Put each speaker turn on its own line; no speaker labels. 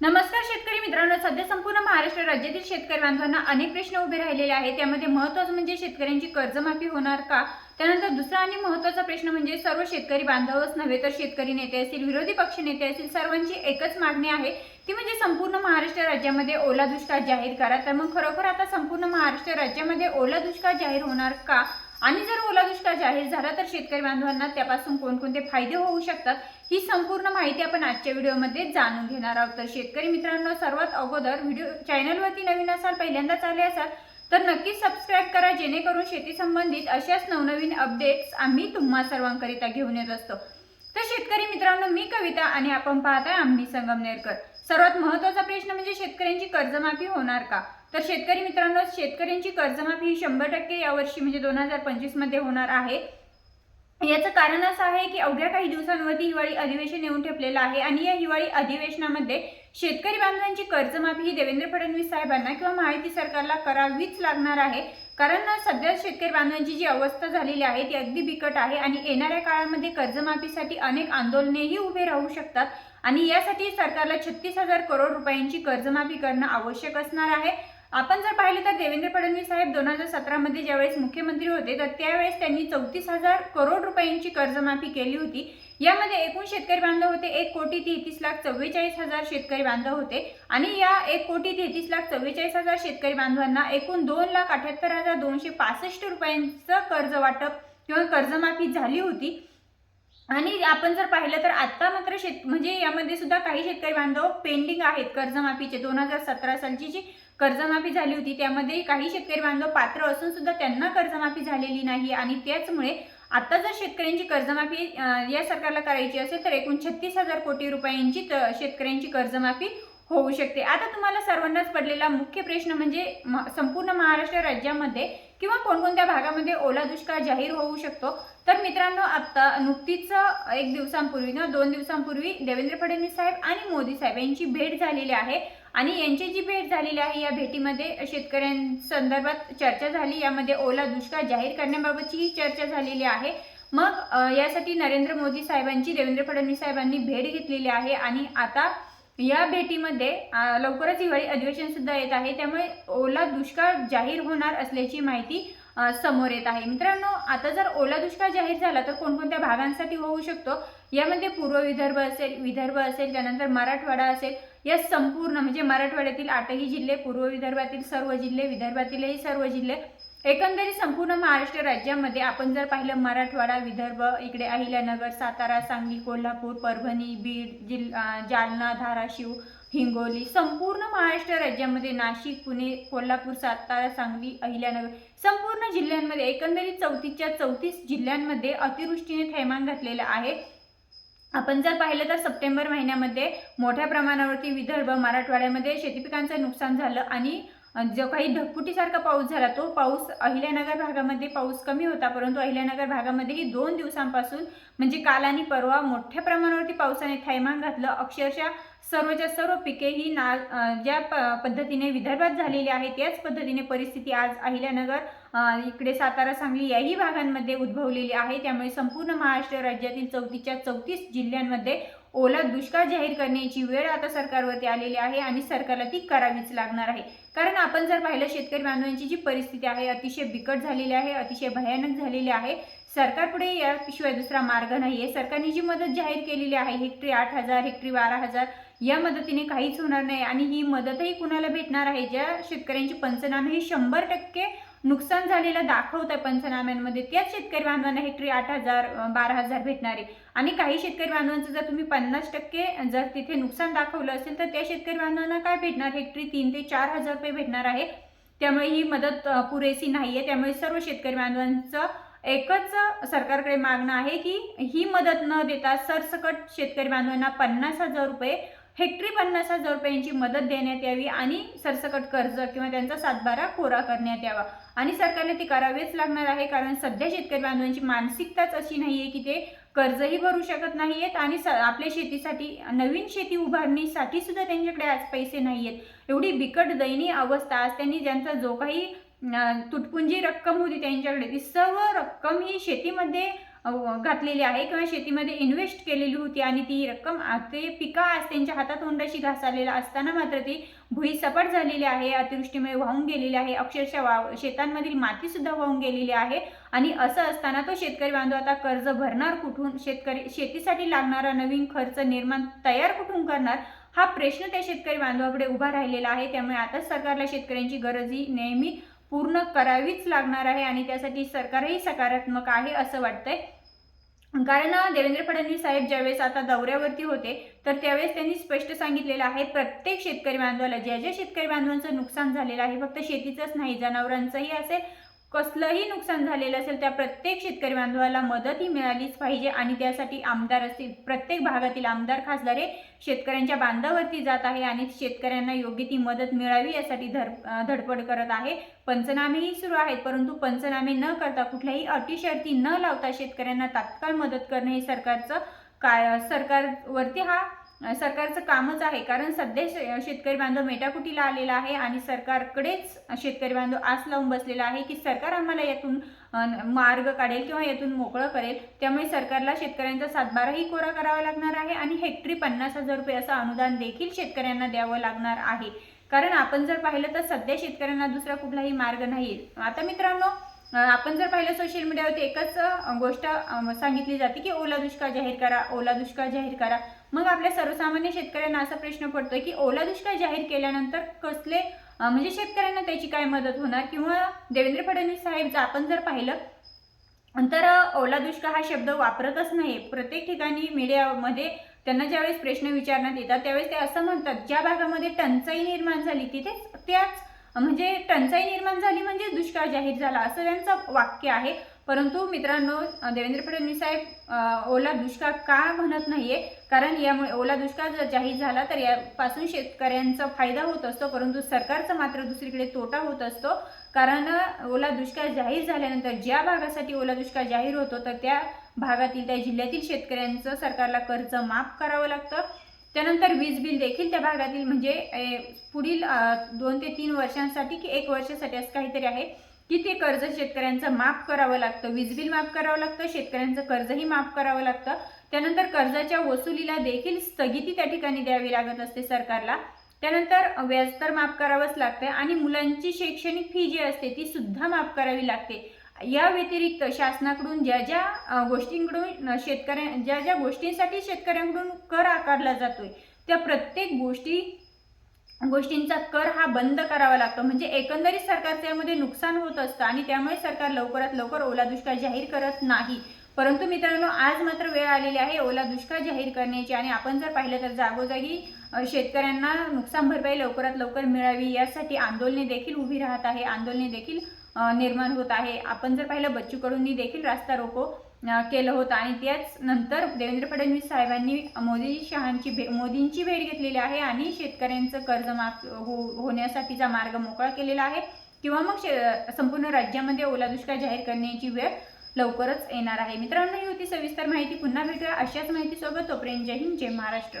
नमस्कार शेतकरी मित्रांनो सध्या संपूर्ण महाराष्ट्र राज्यातील शेतकरी बांधवांना अनेक प्रश्न उभे राहिलेले आहेत. त्यामध्ये महत्त्वाचं म्हणजे शेतकऱ्यांची कर्जमाफी होणार का? त्यानंतर दुसरा आणि महत्त्वाचा प्रश्न म्हणजे सर्व शेतकरी बांधवच नव्हे तर शेतकरी नेते असतील विरोधी पक्ष नेते असतील सर्वांची एकच मागणी आहे. ती म्हणजे संपूर्ण महाराष्ट्र राज्यामध्ये ओला दुष्काळ जाहीर करा. तर मग खरोखर आता संपूर्ण महाराष्ट्र राज्यामध्ये ओला दुष्काळ जाहीर होणार का? आणि जर ओला दुष्काळ जाहीर झाला तर शेतकरी बांधवांना त्यापासून कोणकोणते फायदे होऊ शकतात ही संपूर्ण माहिती आपण आजच्या व्हिडिओमध्ये जाणून घेणार आहोत. तर शेतकरी मित्रांनो सर्वात अगोदर व्हिडिओ चॅनलवरती नवीन असाल पहिल्यांदाच आले असाल तर नक्कीच सबस्क्राईब करा जेणेकरून शेती संबंधित अशाच नवनवीन अपडेट्स आम्ही तुम्हा सर्वांकरिता घेऊन येत असतो. तर शेतकरी मित्रांनो मी कविता आणि आपण पाहताय आम्ही संगमनेरकर. सर्वात महत्त्वाचा प्रश्न म्हणजे शेतकऱ्यांची कर्जमाफी होणार का? तर शेतकरी मित्रांनो शेतकऱ्यांची कर्जमाफी ही शंभर टक्के यावर्षी म्हणजे दोन हजार पंचवीसमध्ये होणार आहे. याचं कारण असं आहे की अवघ्या काही दिवसांवरती हिवाळी अधिवेशन येऊन ठेपलेलं आहे आणि या हिवाळी अधिवेशनामध्ये शेतकरी बांधवांची कर्जमाफी ही देवेंद्र फडणवीस साहेबांना किंवा माहिती सरकारला करावीच लागणार आहे. कारण सध्या शेतकरी बांधवांची जी अवस्था झालेली आहे ती अगदी बिकट आहे आणि येणाऱ्या काळामध्ये कर्जमाफीसाठी अनेक आंदोलनेही उभे राहू शकतात. आणि यासाठी सरकारला छत्तीस हजार करोड रुपयांची कर्जमाफी करणं आवश्यक असणार आहे. आपण जर पाहिलं तर देवेंद्र फडणवीस साहेब दोन हजार सतरामध्ये ज्यावेळेस मुख्यमंत्री होते तर त्यावेळेस त्यांनी चौतीस हजार करोड रुपयांची कर्जमाफी केली होती. यामध्ये एकूण शेतकरी बांधव होते एक कोटी तेहतीस लाख चव्वेचाळीस हजार शेतकरी बांधव होते आणि या एक कोटी तेहतीस लाख चव्वेचाळीस हजार शेतकरी बांधवांना एकूण दोन लाख अठ्याहत्तर हजार दोनशे पासष्ट रुपयांचं कर्ज वाटप किंवा कर्जमाफी झाली होती. आणि आपण जर पाहिलं तर आत्ता मात्र शेत म्हणजे यामध्ये सुद्धा काही शेतकरी बांधव पेंडिंग आहेत कर्जमाफीचे दोन हजार सतरा सालची जी कर्जमाफी झाली होती. त्यामध्ये काही शेतकरी बांधव पात्र असून सुद्धा त्यांना कर्जमाफी झालेली नाही आणि त्याचमुळे आता जर शेतकऱ्यांची कर्जमाफी या सरकारला करायची असेल तर एकूण छत्तीस हजार कोटी रुपयांची शेतकऱ्यांची कर्जमाफी होऊ शकते. आता तुम्हाला सर्वांनाच पडलेला मुख्य प्रश्न म्हणजे म- संपूर्ण महाराष्ट्र राज्यामध्ये किंवा कोणकोणत्या भागामध्ये ओला दुष्काळ जाहीर होऊ शकतो. तर मित्रांनो आता नुकतीच एक दिवसांपूर्वी ना दोन दिवसांपूर्वी देवेंद्र फडणवीस साहेब आणि मोदी साहेब यांची भेट झालेली आहे. आणि यांची जी भेट झालेली आहे या भेटीमध्ये शेतकऱ्यांसंदर्भात चर्चा झाली. यामध्ये ओला दुष्काळ जाहीर करण्याबाबतचीही चर्चा झालेली आहे. मग यासाठी नरेंद्र मोदी साहेबांची देवेंद्र फडणवीस साहेबांनी भेट घेतलेली आहे आणि आता या भेटीमध्ये लवकरच हिवाळी अधिवेशन सुद्धा येत आहे. त्यामुळे ओला दुष्काळ जाहीर होणार असल्याची माहिती समोर येत आहे. मित्रांनो आता जर ओला दुष्काळ जाहीर झाला तर कोणकोणत्या भागांसाठी होऊ शकतो? यामध्ये पूर्व विदर्भ असेल विदर्भ असेल त्यानंतर मराठवाडा असेल या संपूर्ण. म्हणजे मराठवाड्यातील आठही जिल्हे पूर्व विदर्भातील सर्व जिल्हे विदर्भातीलही सर्व जिल्हे एकंदरीत संपूर्ण महाराष्ट्र राज्यामध्ये आपण जर पाहिलं मराठवाडा विदर्भ इकडे अहिल्यानगर सातारा सांगली कोल्हापूर परभणी बीड जिल जालना धाराशिव हिंगोली संपूर्ण महाराष्ट्र राज्यामध्ये नाशिक पुणे कोल्हापूर सातारा सांगली अहिल्यानगर संपूर्ण जिल्ह्यांमध्ये एकंदरीत चौतीसच्या चौतीस जिल्ह्यांमध्ये अतिवृष्टीने थैमान घातलेलं आहे. आपण जर पाहिलं तर सप्टेंबर महिन्यामध्ये मोठ्या प्रमाणावरती विदर्भ मराठवाड्यामध्ये शेतीपिकांचं नुकसान झालं आणि जो काही ढगफुटीसारखा पाऊस झाला तो पाऊस अहिल्यानगर भागामध्ये पाऊस कमी होता परंतु अहिल्यानगर भागामध्येही दोन दिवसांपासून म्हणजे काल आणि परवा मोठ्या प्रमाणावरती पावसाने थैमान घातलं. अक्षरशः सर्वच्या सर्व पिके ही ना ज्या प पद्धतीने विदर्भात झालेली आहे त्याच पद्धतीने परिस्थिती आज अहिल्यानगर इकडे सातारा सांगली याही भागांमध्ये उद्भवलेली आहे. त्यामुळे संपूर्ण महाराष्ट्र राज्यातील चौतीसच्या चौतीस जिल्ह्यांमध्ये ओला दुष्काळ जाहीर करण्याची वेळ आता सरकारवरती आलेली आहे आणि सरकारला ती करावीच लागणार आहे. कारण आपण जर पाहिलं शेतकरी बांधवांची जी परिस्थिती आहे अतिशय बिकट झालेली आहे अतिशय भयानक झालेली आहे. सरकारपुढे याशिवाय दुसरा मार्ग नाही आहे सरकारने जी मदत जाहीर केलेली आहे हेक्टरी आठ हजार हेक्टरी बारा हजार या मदतीने काहीच होणार नाही. आणि ही मदतही कुणाला भेटणार आहे? ज्या शेतकऱ्यांची पंचनामे हे शंभर टक्के नुकसान झालेलं दाखवत आहे पंचनाम्यांमध्ये. त्याच शेतकरी बांधवांना हेक्टरी आठ हजार बारा हजार भेटणार. आहे आणि काही शेतकरी बांधवांचं जर तुम्ही पन्नास टक्के जर तिथे नुकसान दाखवलं असेल तर त्या शेतकरी बांधवांना काय भेटणार? हेक्टरी तीन ते चार हजार रुपये भेटणार आहे. त्यामुळे ही मदत पुरेशी नाही आहे. त्यामुळे सर्व शेतकरी बांधवांचं एकच सरकारकडे मागणं आहे की ही मदत न देता सरसकट शेतकरी बांधवांना पन्नास हजार रुपये हेक्टरी पन्नास हजार रुपयांची मदत देण्यात यावी आणि सरसकट कर्ज किंवा त्यांचा सातबारा कोरा करण्यात यावा. आणि सरकारने ती करावेच लागणार आहे कारण सध्या शेतकरी बांधवांची मानसिकताच अशी नाही आहे की ते कर्जही भरू शकत नाही आहेत आणि स आपल्या शेतीसाठी नवीन शेती उभारणीसाठी सुद्धा त्यांच्याकडे आज पैसे नाही आहेत एवढी बिकट दयनीय अवस्था आज त्यांनी ज्यांचा जो काही तुटपुंजी रक्कम होती त्यांच्याकडे ती सर्व रक्कम ही शेतीमध्ये घातलेली आहे किंवा शेतीमध्ये इन्व्हेस्ट केलेली होती आणि ती रक्कम ते पिका आज त्यांच्या हातात होंडाशी घास आलेला असताना मात्र ती भुई सपाट झालेली आहे अतिवृष्टीमुळे वाहून गेलेली आहे अक्षरशः वाव शेतांमधील मातीसुद्धा वाहून गेलेली आहे आणि असं असताना तो शेतकरी बांधव आता कर्ज भरणार कुठून शेतकरी शेतीसाठी लागणारा नवीन खर्च निर्माण तयार कुठून करणार हा प्रश्न त्या शेतकरी बांधवापुढे उभा राहिलेला आहे. त्यामुळे आता सरकारला शेतकऱ्यांची गरज ही नेहमी पूर्ण करावीच लागणार आहे आणि त्यासाठी सरकारही सकारात्मक आहे असं वाटतंय. कारण देवेंद्र फडणवीस साहेब ज्यावेळेस आता दौऱ्यावरती होते तर त्यावेळेस त्यांनी स्पष्ट सांगितलेलं आहे प्रत्येक शेतकरी बांधवाला ज्या ज्या शेतकरी बांधवांचं नुकसान झालेलं आहे फक्त शेतीचंच नाही जनावरांचंही असेल कसलंही नुकसान झालेलं असेल त्या प्रत्येक शेतकरी बांधवाला मदत ही मिळालीच पाहिजे. आणि त्यासाठी आमदार असतील प्रत्येक भागातील आमदार खासदार हे शेतकऱ्यांच्या बांधावरती जात आहे आणि शेतकऱ्यांना योग्य ती मदत मिळावी यासाठी धर धडपड करत आहे. पंचनामेही सुरू आहेत परंतु पंचनामे न करता कुठल्याही अटी शर्ती न लावता शेतकऱ्यांना तात्काळ मदत करणे हे सरकारचं काय सरकारवरती हा सरकारचं कामच आहे. कारण सध्या शे- शेतकरी बांधव मेटाकुटीला आलेला आहे आणि सरकारकडेच शेतकरी बांधव आस लावून बसलेला आहे की सरकार आम्हाला यातून मार्ग काढेल किंवा यातून मोकळं करेल. त्यामुळे सरकारला शेतकऱ्यांचा सातबाराही कोरा करावा लागणार आहे आणि हेक्टरी पन्नास हजार रुपये असं अनुदान देखील शेतकऱ्यांना द्यावं लागणार आहे. कारण आपण जर पाहिलं तर सध्या शेतकऱ्यांना दुसरा कुठलाही मार्ग नाही. आता मित्रांनो आपण जर पाहिलं सोशल मीडियावरती एकच गोष्ट सांगितली जाते की ओला दुष्काळ जाहीर करा ओला दुष्काळ जाहीर करा. मग आपल्या सर्वसामान्य शेतकऱ्यांना असा प्रश्न पडतो की ओला दुष्काळ जाहीर केल्यानंतर कसले म्हणजे शेतकऱ्यांना त्याची काय मदत होणार? किंवा देवेंद्र फडणवीस साहेबचं आपण जर पाहिलं तर ओला दुष्काळ हा शब्द वापरतच नाही. प्रत्येक ठिकाणी मीडियामध्ये त्यांना ज्यावेळेस प्रश्न विचारण्यात येतात त्यावेळेस ते असं म्हणतात ज्या भागामध्ये टंचाई निर्माण झाली तिथे त्याच म्हणजे टंचाई निर्माण झाली म्हणजे दुष्काळ जाहीर झाला असं त्यांचं वाक्य आहे. परंतु मित्रांनो देवेंद्र फडणवीस साहेब ओला दुष्काळ का म्हणत नाहीये? कारण यामुळे ओला दुष्काळ जर जाहीर झाला तर यापासून शेतकऱ्यांचा फायदा होत असतो परंतु सरकारचा मात्र दुसरीकडे तोटा होत असतो. कारण ओला दुष्काळ जाहीर झाल्यानंतर ज्या भागासाठी ओला दुष्काळ जाहीर होतो तर त्या भागातील त्या जिल्ह्यातील शेतकऱ्यांचं सरकारला कर्ज माफ करावं लागतं. त्यानंतर वीज बिल देखील त्या भागातील म्हणजे पुढील दोन ते तीन वर्षांसाठी की एक वर्षासाठी असं काहीतरी आहे की ते कर्ज शेतकऱ्यांचं माफ करावं लागतं. वीज बिल माफ करावं लागतं शेतकऱ्यांचं कर्जही माफ करावं लागतं. त्यानंतर कर्जाच्या वसुलीला देखील स्थगिती त्या ठिकाणी द्यावी लागत असते सरकारला. त्यानंतर व्याजदर माफ करावंच लागतं आणि मुलांची शैक्षणिक फी जी असते ती सुद्धा माफ करावी लागते. या व्यतिरिक्त शासनाकडून ज्या ज्या गोष्टींकडून शेतकऱ्या ज्या ज्या गोष्टींसाठी शेतकऱ्यांकडून कर आकारला जातोय त्या प्रत्येक गोष्टी गोष्टींचा कर हा बंद करावा लागतो. म्हणजे एकंदरीत सरकारचं यामध्ये नुकसान होत असतं आणि त्यामुळे सरकार लवकरात लवकर ओला दुष्काळ जाहीर करत नाही. परंतु मित्रांनो आज मात्र वेळ आलेली आहे ओला दुष्काळ जाहीर करण्याची आणि आपण जर पाहिलं तर जागोजागी शेतकऱ्यांना नुकसान भरपाई लवकरात लवकर मिळावी यासाठी आंदोलने देखील उभी राहत आहे. आंदोलने देखील निर्माण होत आहे. आपण जर पाहिलं बच्चू कडूंनी देखील रास्ता रोको केलं होतं आणि त्याच नंतर देवेंद्र फडणवीस साहेबांनी मोदी शहांची भे मोदींची भेट घेतलेली आहे आणि शेतकऱ्यांचं कर्ज माफ हो होण्यासाठीचा मार्ग मोकळा केलेला आहे. किंवा मग शे संपूर्ण राज्यामध्ये ओला दुष्काळ जाहीर करण्याची वेळ लवकरच येणार आहे. मित्रांनो ही होती सविस्तर माहिती. पुन्हा भेटूया अशाच माहितीसोबत. तोपर्यंत जय हिंद जय महाराष्ट्र.